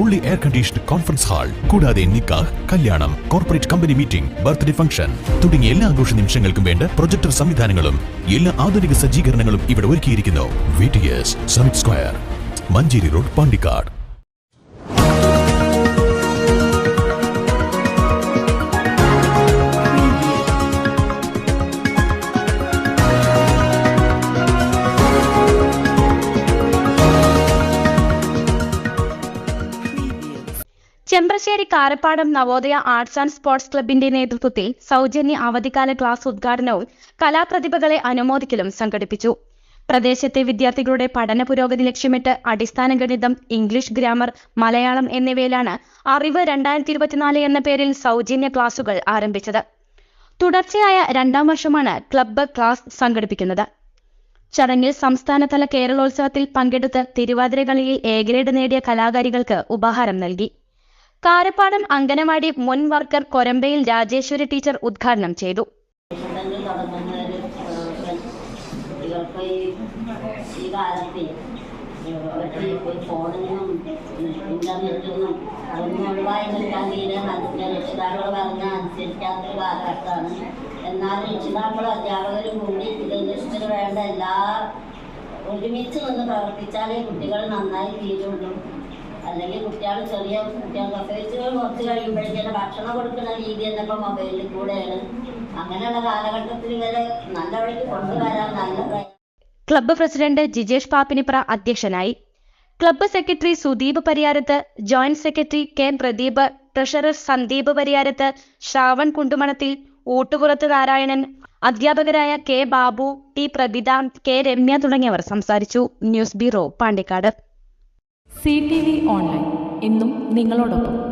Fully air conditioned conference hall കൂടാതെ നിക്കാഹ് കല്യാണം corporate company meeting birthday function തുടങ്ങിയ എല്ലാ ആഘോഷ നിമിഷങ്ങൾക്കും വേണ്ട പ്രൊജക്ടർ സംവിധാനങ്ങളും എല്ലാ ആധുനിക സജ്ജീകരണങ്ങളും ഇവിടെ ഒരുക്കിയിരിക്കുന്നു. V T S summit square Manjeri road Pandikkad. Chembrassery Karappadam Navodaya arts and sports ക്ലബിന്റെ നേതൃത്വത്തിൽ സൗജന്യ അവധിക്കാല ക്ലാസ് ഉദ്ഘാടനവും കലാപ്രതിഭകളെ അനുമോദിക്കലും സംഘടിപ്പിച്ചു. പ്രദേശത്തെ വിദ്യാർത്ഥികളുടെ പഠന പുരോഗതി ലക്ഷ്യമിട്ട് അടിസ്ഥാന ഗണിതം ഇംഗ്ലീഷ് ഗ്രാമർ മലയാളം എന്നിവയിലാണ് അറിവ് രണ്ടായിരത്തി ഇരുപത്തിനാല് എന്ന പേരിൽ സൗജന്യ ക്ലാസുകൾ ആരംഭിച്ചത്. തുടർച്ചയായ രണ്ടാം വർഷമാണ് ക്ലബ്ബ് ക്ലാസ് സംഘടിപ്പിക്കുന്നത്. ചടങ്ങിൽ സംസ്ഥാനതല കേരളോത്സവത്തിൽ പങ്കെടുത്ത് തിരുവാതിരകളിയിൽ എ ഗ്രേഡ് നേടിയ കലാകാരികൾക്ക് ഉപഹാരം നൽകി. കാരപ്പാടം അങ്കനവാടി മുൻ വർക്കർ കൊരമ്പയിൽ രാജേശ്വരി ടീച്ചർ ഉദ്ഘാടനം ചെയ്തു കൂടി ഒരുമിച്ച് നിന്ന് പ്രവർത്തിച്ചാലേ കുട്ടികൾ നന്നായി തീരുള്ളൂ അല്ലെങ്കിൽ കുട്ടികൾ ചെറിയ കുട്ടികൾ പ്രസവിച്ച് കുറച്ച് കഴിയുമ്പോഴത്തേക്കും ഭക്ഷണം കൊടുക്കുന്ന രീതി എന്നൊക്കെ മൊബൈലിൽ കൂടെയാണ്. അങ്ങനെയുള്ള കാലഘട്ടത്തിൽ ഇവരെ നല്ല വഴിക്ക് കൊണ്ടുവരാൻ നല്ല ക്ലബ്ബ് പ്രസിഡന്റ് ജിജേഷ് പാപ്പിനിപ്ര അധ്യക്ഷനായി. Club secretary Sudeep Pariyarath joint secretary K Pradeep treasurer Sandeep Pariyarath Shravan Kundumanathil Oottupurath Narayanan അധ്യാപകരായ K Babu T Prabhitha K Ramya തുടങ്ങിയവർ സംസാരിച്ചു. News bureau Pandikkad. C T V online. എന്നും നിങ്ങളോടൊപ്പം.